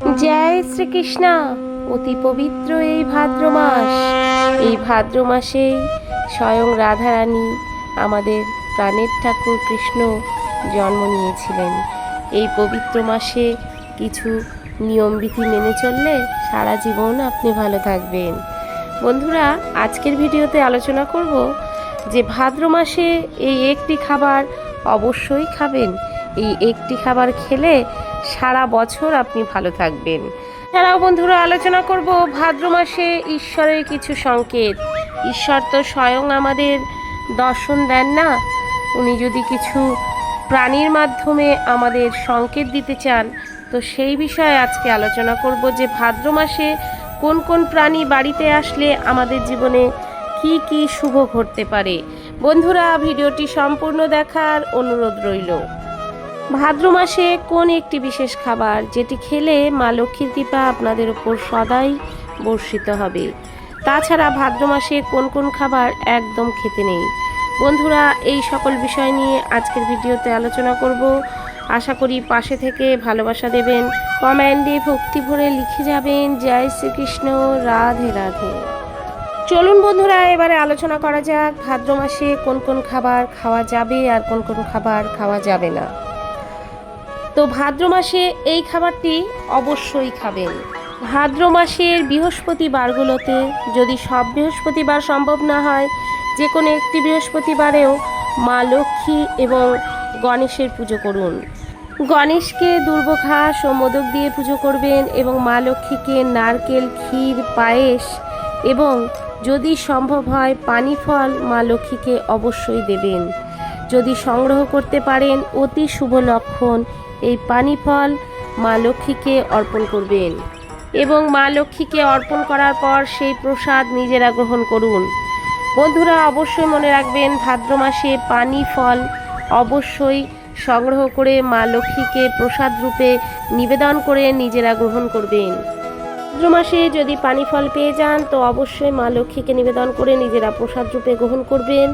জয় শ্রীকৃষ্ণ। অতি পবিত্র এই ভাদ্র মাস। এই ভাদ্র মাসেই স্বয়ং রাধারানী আমাদের প্রাণের ঠাকুর কৃষ্ণ জন্ম নিয়েছিলেন। এই পবিত্র মাসে কিছু নিয়মবিধি মেনে চললে সারা জীবন আপনি ভালো থাকবেন। বন্ধুরা, আজকের ভিডিওতে আলোচনা করব যে ভাদ্র মাসে এই একটি খাবার অবশ্যই খাবেন। এই একটি খাবার খেলে সারা বছর আপনি ভালো থাকবেন। এছাড়াও বন্ধুরা, আলোচনা করব ভাদ্র মাসে ঈশ্বরের কিছু সংকেত। ঈশ্বর তো স্বয়ং আমাদের দর্শন দেন না। উনি যদি কিছু প্রাণীর মাধ্যমে আমাদের সংকেত দিতে চান, তো সেই বিষয়ে আজকে আলোচনা করব যে ভাদ্র মাসে কোন কোন প্রাণী বাড়িতে আসলে আমাদের জীবনে কি কি শুভ ঘটতে পারে। বন্ধুরা, ভিডিওটি সম্পূর্ণ দেখার অনুরোধ রইল। ভাদ্র মাসে কোন একটি বিশেষ খাবার যেটি খেলে মা লক্ষ্মীর কৃপা আপনাদের উপর সদাই বর্ষিত হবে? তাছাড়া ভাদ্র মাসে কোন কোন খাবার একদম খেতে নেই? বন্ধুরা, এই সকল বিষয় নিয়ে আজকের ভিডিওতে আলোচনা করব। আশা করি পাশে থেকে ভালোবাসা দেবেন। কমেন্টে ভক্তি ভরে লিখে যাবেন, জয় শ্রীকৃষ্ণ, রাধে রাধে। চলুন বন্ধুরা, এবারে আলোচনা করা যাক, ভাদ্র মাসে কোন কোন খাবার খাওয়া যাবে আর কোন কোন খাবার খাওয়া যাবে না। তো ভাদ্র মাসে এই খাবারটি অবশ্যই খাবেন। ভাদ্র মাসের বৃহস্পতিবারগুলোতে যদি সব বৃহস্পতিবার সম্ভব না হয় যে কোনো একটি বৃহস্পতিবারেও মা লক্ষ্মী এবং গণেশের পুজো করুন। গণেশকে দুর্বঘাস ও মোদক দিয়ে পুজো করবেন এবং মা লক্ষ্মীকে নারকেল, ক্ষীর, পায়েস এবং যদি সম্ভব হয় পানি ফল মা লক্ষ্মীকে অবশ্যই দেবেন। যদি সংগ্রহ করতে পারেন, অতি শুভ লক্ষণ। এই পানি ফল মা লক্ষ্মীকে অর্পণ করবেন। এবং মা লক্ষ্মীকে অর্পণ করার পর সেই প্রসাদ নিজেরা গ্রহণ করুন। বন্ধুরা, অবশ্যই মনে রাখবেন, ভাদ্র মাসে পানি ফল অবশ্যই সংগ্রহ করে মা লক্ষ্মীকে প্রসাদ রূপে নিবেদন করে নিজেরা গ্রহণ করবেন। ভাদ্র মাসে যদি পানি ফল পেয়ে যান, তো অবশ্যই মা লক্ষ্মীকে নিবেদন করে নিজেরা প্রসাদ রূপে গ্রহণ করবেন।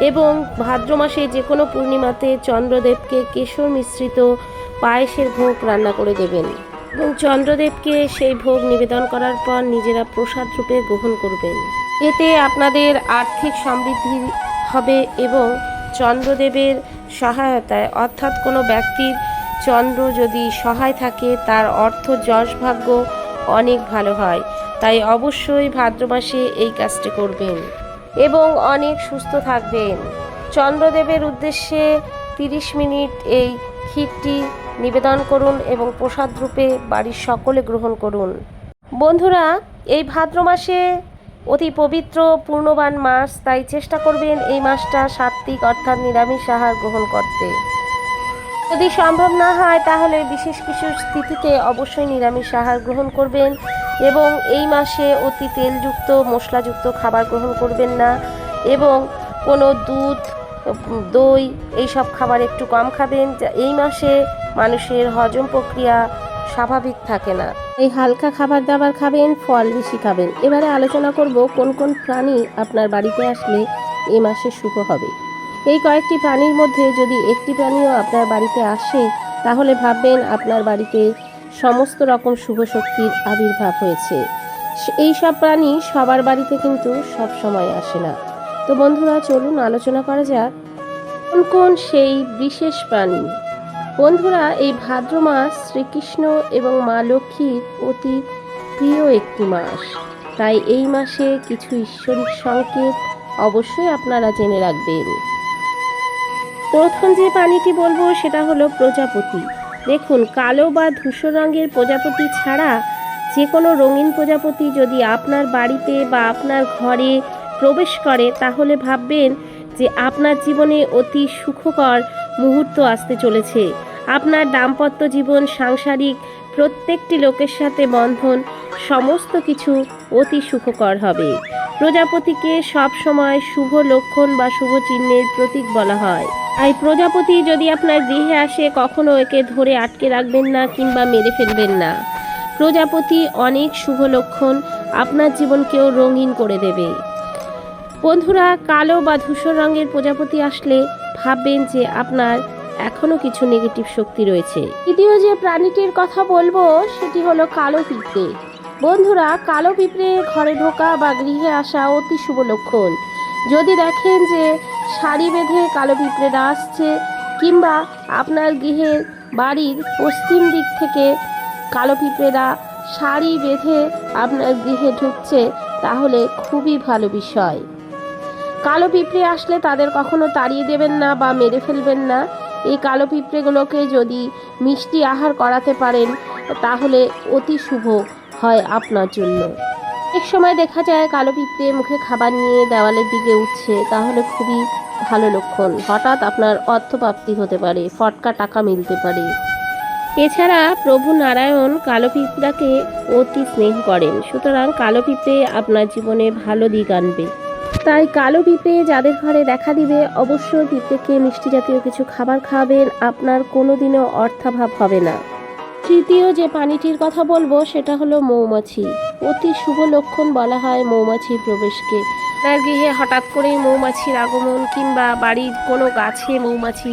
এবং ভাদ্র মাসে যে কোনো পূর্ণিমাতে চন্দ্রদেবকে কেশর মিশ্রিত পায়েসের ভোগ রান্না করে দেবেন। এবং চন্দ্রদেবকে সেই ভোগ নিবেদন করার পর নিজেরা প্রসাদ রূপে গ্রহণ করবেন। এতে আপনাদের আর্থিক সমৃদ্ধি হবে এবং চন্দ্রদেবের সহায়তায়, অর্থাৎ কোনো ব্যক্তির চন্দ্র যদি সহায় থাকে, তার অর্থ যশ ভাগ্য অনেক ভালো হয়। তাই অবশ্যই ভাদ্র মাসে এই কাজটি করবেন। এবং অনেক সুস্থ থাকবেন। চন্দ্রদেবের উদ্দেশ্যে তিরিশ মিনিট এই ক্ষীরটি নিবেদন করুন এবং প্রসাদ রূপে বাড়ির সকলে গ্রহণ করুন। বন্ধুরা, এই ভাদ্র মাসে অতি পবিত্র পূর্ণবান মাস, তাই চেষ্টা করবেন এই মাসটা সাত্ত্বিক অর্থাৎ নিরামিষ আহার গ্রহণ করতে। যদি সম্ভব না হয়, তাহলে বিশেষ কিছু স্থিতিতে অবশ্যই নিরামিষ আহার গ্রহণ করবেন। এবং এই মাসে অতি তেলযুক্ত, মশলাযুক্ত খাবার গ্রহণ করবেন না এবং কোনো দুধ, দই এইসব খাবার একটু কম খাবেন। এই মাসে মানুষের হজম প্রক্রিয়া স্বাভাবিক থাকে না। এই হালকা খাবার দাবার খাবেন, ফল বেশি খাবেন। এবারে আলোচনা করব কোন কোন প্রাণী আপনার বাড়িতে আসলে এই মাসে শুভ হবে। এই কয়েকটি প্রাণীর মধ্যে যদি একটি প্রাণীও আপনার বাড়িতে আসে, তাহলে ভাববেন আপনার বাড়িতে সমস্ত রকম শুভ শক্তির আবির্ভাব হয়েছে। এই সব প্রাণী সবার বাড়িতে কিন্তু সব সময় আসে না। তো বন্ধুরা, চলুন আলোচনা করা যাক কোন কোন সেই বিশেষ প্রাণী। বন্ধুরা, এই ভাদ্র মাস শ্রীকৃষ্ণ এবং মা লক্ষ্মীর অতি প্রিয় একটি মাস। তাই এই মাসে কিছু ঈশ্বরিক সংকেত অবশ্যই আপনারা জেনে রাখবেন। প্রথম যে প্রাণীটি বলব, সেটা হলো প্রজাপতি। দেখুন, কালো বা ধূসর রঙের প্রজাপতি ছাড়া যে কোনো রঙিন প্রজাপতি যদি আপনার বাড়িতে বা আপনার ঘরে প্রবেশ করে, তাহলে ভাববেন যে আপনার জীবনে অতি সুখকর মুহূর্ত আসতে চলেছে। আপনার দাম্পত্য জীবন, সাংসারিক প্রত্যেকটি লোকের সাথে বন্ধন, সমস্ত কিছু অতি সুখকর হবে। প্রজাপতিকে সব সময় শুভ লক্ষণ বা শুভ চিহ্নের প্রতীক বলা হয়। আর প্রজাপতি যদি আপনার গৃহে আসে, কখনো একে ধরে আটকে রাখবেন না কিংবা মেরে ফেলবেন না। প্রজাপতি অনেক শুভ লক্ষণ, আপনার জীবনকেও রঙিন করে দেবে। বন্ধুরা, কালো বা ধূসর রঙের প্রজাপতি আসলে ভাববেন যে আপনার এখনও কিছু নেগেটিভ শক্তি রয়েছে। দ্বিতীয় যে প্রাণীটির কথা বলব, সেটি হলো কালো পিঁপড়ে। বন্ধুরা, কালো পিঁপড়ে ঘরে ঢোকা বা গৃহে আসা অতি শুভ লক্ষণ। যদি দেখেন যে শাড়ি বেঁধে কালো পিঁপড়েরা আসছে, কিংবা আপনার গৃহের বাড়ির পশ্চিম দিক থেকে কালো পিঁপড়েরা শাড়ি বেঁধে আপনার গৃহে ঢুকছে, তাহলে খুবই ভালো বিষয়। কালো পিঁপড়ে আসলে তাদের কখনো তাড়িয়ে দেবেন না বা মেরে ফেলবেন না। এই কালো পিঁপড়েগুলোকে যদি মিষ্টি আহার করাতে পারেন, তাহলে অতি শুভ হয় আপনার জন্য। এক সময় দেখা যায় কালো পিঁপড়ে মুখে খাবার নিয়ে দেওয়ালের দিকে উঠছে, তাহলে খুবই ভালো লক্ষণ। হঠাৎ আপনার অর্থপ্রাপ্তি হতে পারে, ফটকা টাকা মিলতে পারে। এছাড়া প্রভু নারায়ণ কালো পিঁপড়াকে অতি স্নেহ করেন, সুতরাং কালো পিঁপড়ে আপনার জীবনে ভালো দিক আনবে। তাই কালো পিঁপড়ে যাদের ঘরে দেখা দিবে, অবশ্যই পিঁপড়েকে মিষ্টি জাতীয় কিছু খাবার খাওয়াবেন, আপনার কোনোদিনও অর্থাভাব হবে না। তৃতীয় যে প্রাণীটির কথা বলব, সেটা হলো মৌমাছি। অতি শুভ লক্ষণ বলা হয় মৌমাছির প্রবেশকে। আপনার গৃহে হঠাৎ করেই মৌমাছির আগমন কিংবা বাড়ির কোনো গাছে মৌমাছি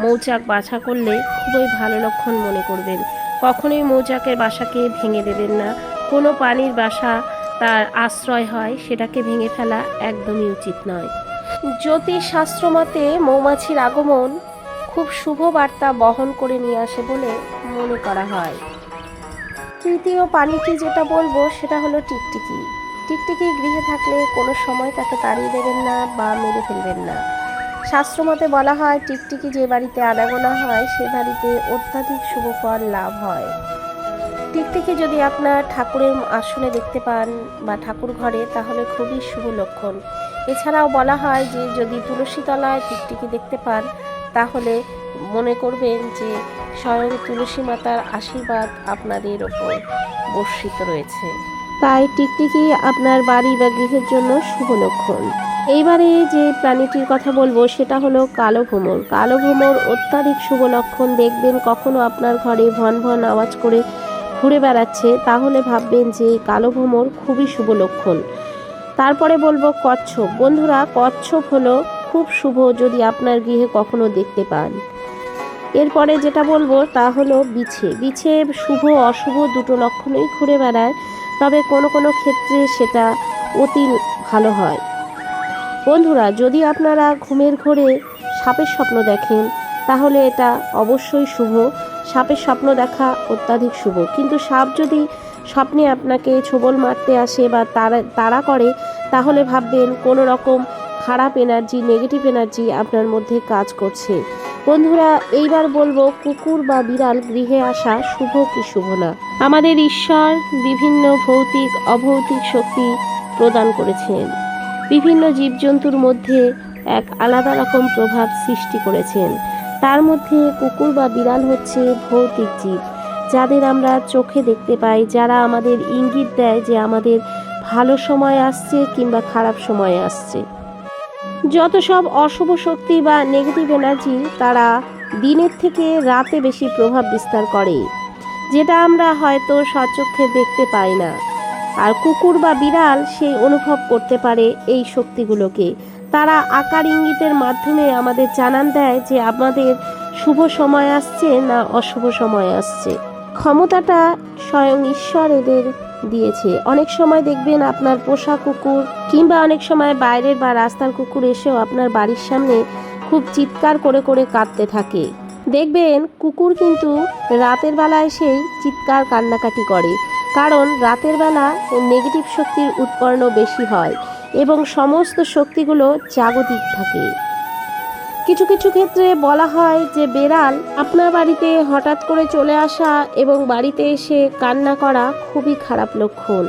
মৌচাক বাছা করলে খুবই ভালো লক্ষণ মনে করবেন। কখনোই মৌচাকের বাসাকে ভেঙে দেবেন না। কোনো পানির বাসা তার আশ্রয় হয়, সেটাকে ভেঙে ফেলা একদমই উচিত নয়। জ্যোতিষ শাস্ত্র মতে মৌমাছির আগমন খুব শুভ বার্তা বহন করে নিয়ে আসে বলে মনে করা হয়। তৃতীয় পানিটি যেটা বলব, সেটা হলো টিকটিকি। টিকটিকি গৃহে থাকলে কোনো সময় তাকে তাড়িয়ে দেবেন না বা মেরে ফেলবেন না। শাস্ত্রমতে বলা হয়, টিকটিকি যে বাড়িতে আনাগোনা হয়, সে বাড়িতে অত্যাধিক শুভ ফল লাভ হয়। টিকটিকি যদি আপনার ঠাকুরের আসনে দেখতে পান বা ঠাকুর ঘরে, তাহলে খুবই শুভ লক্ষণ। এছাড়াও বলা হয় যে, যদি তুলসী তলায় টিকটিকি দেখতে পান তাহলে মনে করবেন যে স্বয়ং তুলসী মাতার আশীর্বাদ আপনাদের ওপর বর্ষিত রয়েছে। তাই টিকটিকি আপনার বাড়ি বা গৃহের জন্য শুভ লক্ষণ। এইবারে যে প্রাণীটির কথা বলব, সেটা হলো কালো ভ্রমর। কালো ভ্রমর অত্যাধিক শুভ লক্ষণ। দেখবেন কখনো আপনার ঘরে ভন ভন আওয়াজ করে ঘুরে বেড়াচ্ছে, তাহলে ভাববেন যে কালো ভ্রমর খুবই শুভ লক্ষণ। তারপরে বলব কচ্ছপ। বন্ধুরা, কচ্ছপ হলো খুব শুভ যদি আপনার গৃহে কখনো দেখতে পান। এরপরে যেটা বলব তা হলো বিছে। বিছে শুভ, অশুভ দুটো লক্ষণই ঘুরে বেড়ায়, তবে কোনো কোনো ক্ষেত্রে সেটা অতি ভালো হয়। বন্ধুরা, যদি আপনারা ঘুমের ঘোরে সাপের স্বপ্ন দেখেন, তাহলে এটা অবশ্যই শুভ। সাপের স্বপ্ন দেখা অত্যাধিক শুভ। কিন্তু সাপ যদি স্বপ্নে আপনাকে ছোবল মারতে আসে বা তারা, তাড়া করে, তাহলে ভাববেন কোনো রকম খারাপ এনার্জি নেগেটিভ এনার্জি আপনার মধ্যে কাজ করছে। বন্ধুরা, এইবার বলব, কুকুর বা বিড়াল গৃহে আসা শুভ কি শুভ না? আমাদের ঈশ্বর বিভিন্ন ভৌতিক, অভৌতিক শক্তি প্রদান করেছেন। বিভিন্ন জীবজন্তুর মধ্যে এক আলাদা রকম প্রভাব সৃষ্টি করেছেন। তার মধ্যে কুকুর বা বিড়াল হচ্ছে ভৌতিক জীব। যাদের আমরা চোখে দেখতে পাই, যারা আমাদের ইঙ্গিত দেয় যে আমাদের ভালো সময় আসছে কিংবা খারাপ সময় আসছে। যত সব অশুভ শক্তি বা নেগেটিভ এনার্জি তারা দিনের থেকে রাতে বেশি প্রভাব বিস্তার করে, যেটা আমরা হয়তো সচক্ষে দেখতে পাই না। আর কুকুর বা বিড়াল সেই অনুভব করতে পারে এই শক্তিগুলোকে। তারা আকার ইঙ্গিতের মাধ্যমে আমাদের জানান দেয় যে আমাদের শুভ সময় আসছে না অশুভ সময় আসছে। ক্ষমতাটা স্বয়ং ঈশ্বর এদের দিয়েছে। অনেক সময় দেখবেন আপনার পোষা কুকুর কিংবা অনেক সময় বাইরের বা রাস্তার কুকুর এসেও আপনার বাড়ির সামনে খুব চিৎকার করে করে কাঁদতে থাকে। দেখবেন কুকুর কিন্তু রাতের বেলা এসেই চিৎকার কান্নাকাটি করে। কারণ রাতের বেলা নেগেটিভ শক্তির উৎপন্ন বেশি হয় এবং সমস্ত শক্তিগুলো জাগতিক থাকে। কিছু কিছু ক্ষেত্রে বলা হয় যে বেড়াল আপনার বাড়িতে হঠাৎ করে চলে আসা এবং বাড়িতে এসে কান্না করা খুবই খারাপ লক্ষণ।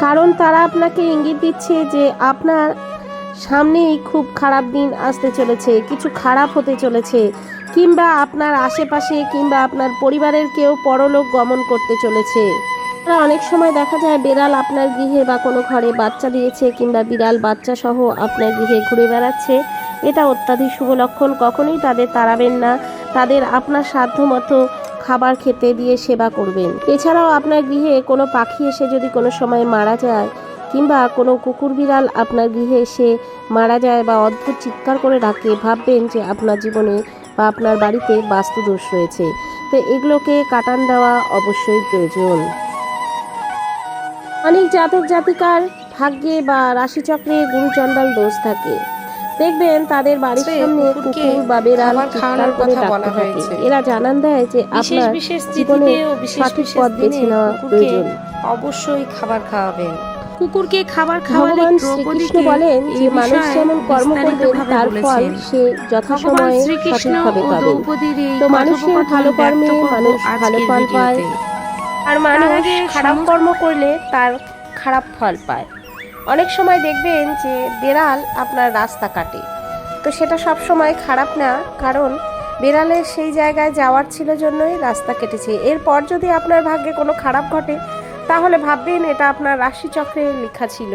কারণ তারা আপনাকে ইঙ্গিত দিচ্ছে যে আপনার সামনেই খুব খারাপ দিন আসতে চলেছে, কিছু খারাপ হতে চলেছে, কিংবা আপনার আশেপাশে কিংবা আপনার পরিবারের কেউ পরলোক গমন করতে চলেছে। অনেক সময় দেখা যায় বেড়াল আপনার গৃহে বা কোনো ঘরে বাচ্চা দিয়েছে কিংবা বিড়াল বাচ্চা সহ আপনার গৃহে ঘুরে বেড়াচ্ছে। এটা অত্যাধিক শুভ লক্ষণ, কখনোই তাদের তাড়াবেন না। তাদের আপনার সাধ্য মতো খাবার খেতে দিয়ে সেবা করবেন। এছাড়াও আপনার গৃহে কোনো পাখি এসে যদি কোনো সময় মারা যায় কিংবা কোনো কুকুর বিড়াল আপনার গৃহে এসে মারা যায় বা অদ্ভুত চিৎকার করে ডাকে, ভাববেন যে আপনার জীবনে বা আপনার বাড়িতে বাস্তুদোষ রয়েছে। তো এগুলোকে কাটান দেওয়া অবশ্যই প্রয়োজন। অনেক জাতক জাতিকার ভাগ্যে বা রাশিচক্রে গুরুচণ্ডাল দোষ থাকে। দেখবেন তাদের বাড়ির সামনে কুকুর বা বেড়াল চিৎকার করে কথা ডাকতে বলা থাকে। হয়েছে। এরা জানান দেয় যে আপনার বিশেষ জীবনে ও সঠিক পথ বেছে নেওয়া প্রয়োজন। অবশ্যই খাবার খাওয়াবেন। কুকুরকে খাবার খাওয়ালে শ্রীকৃষ্ণ বলেন যে এই মানুষ যেমন কর্ম করবে তার ফল সে যথাসময়ে সঠিকভাবে এই তো মানুষের ভালো কর্মে মানুষ ভালো ফল পায়। আর মানুষ খারাপ কর্ম করলে তার খারাপ ফল পায়। অনেক সময় দেখবেন যে বেড়াল আপনার রাস্তা কাটে। তো সেটা সব সময় খারাপ না কারণ বেড়ালের সেই জায়গায় যাওয়ার ছিল জন্যই রাস্তা কেটেছে। এরপর যদি আপনার ভাগ্যে কোনো খারাপ ঘটে তাহলে ভাববেন এটা আপনার রাশিচক্রে লেখা ছিল।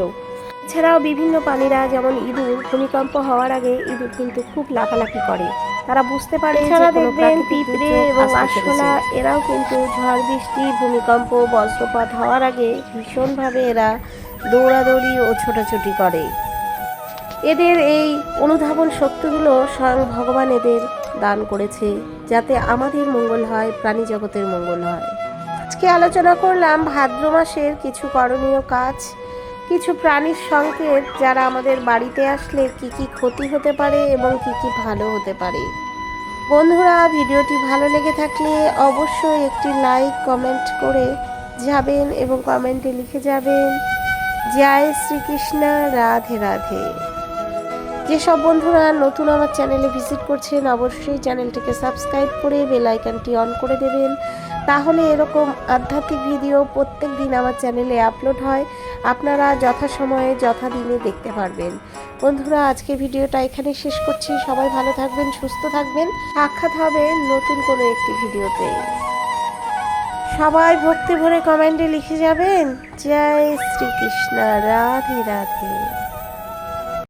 এছাড়াও বিভিন্ন প্রাণীরা যেমন ইঁদুর ভূমিকম্প হওয়ার আগে ইঁদুর কিন্তু খুব লাফালাফি করে। তারা বুঝতে পারে এছাড়া দেখবেন পিঁপড়ে এবং চলেছে। এরাও কিন্তু ঝড় বৃষ্টি ভূমিকম্প বজ্রপাত হওয়ার আগে ভীষণভাবে এরা দৌড়াদৌড়ি ও ছোটাছুটি করে। এদের এই অনুধাবন শক্তিগুলো স্বয়ং ভগবান এদের দান করেছে, যাতে আমাদের মঙ্গল হয়, প্রাণী জগতের মঙ্গল হয়। আজকে আলোচনা করলাম ভাদ্র মাসের কিছু করণীয় কাজ, কিছু প্রাণীর সংকেত যারা আমাদের বাড়িতে আসলে কি কি ক্ষতি হতে পারে এবং কি কি ভালো হতে পারে। বন্ধুরা, ভিডিওটি ভালো লেগে থাকলে অবশ্যই একটি লাইক, কমেন্ট করে যাবেন এবং কমেন্টে লিখে যাবেন। জয় শ্রীকৃষ্ণ, রাধে রাধে। যেসব বন্ধুরা নতুন আমার চ্যানেলে ভিজিট করছেন, অবশ্যই চ্যানেলটিকে সাবস্ক্রাইব করে বেল আইকনটি অন করে দেবেন। তাহলে এরকম আধ্যাত্মিক ভিডিও প্রত্যেক দিন আমার চ্যানেলে আপলোড হয়। আপনারা যথাসময়ে, যথাদিনে দেখতে পারবেন। বন্ধুরা, আজকে ভিডিওটা এখানে শেষ করছি। সবাই ভালো থাকবেন, সুস্থ থাকবেন। সাক্ষাৎ হবে নতুন কোনো একটি ভিডিওতে। সবাই ভক্তি ভরে কমেন্টে লিখে যাবেন। জয় শ্রীকৃষ্ণ রাধে রাধে।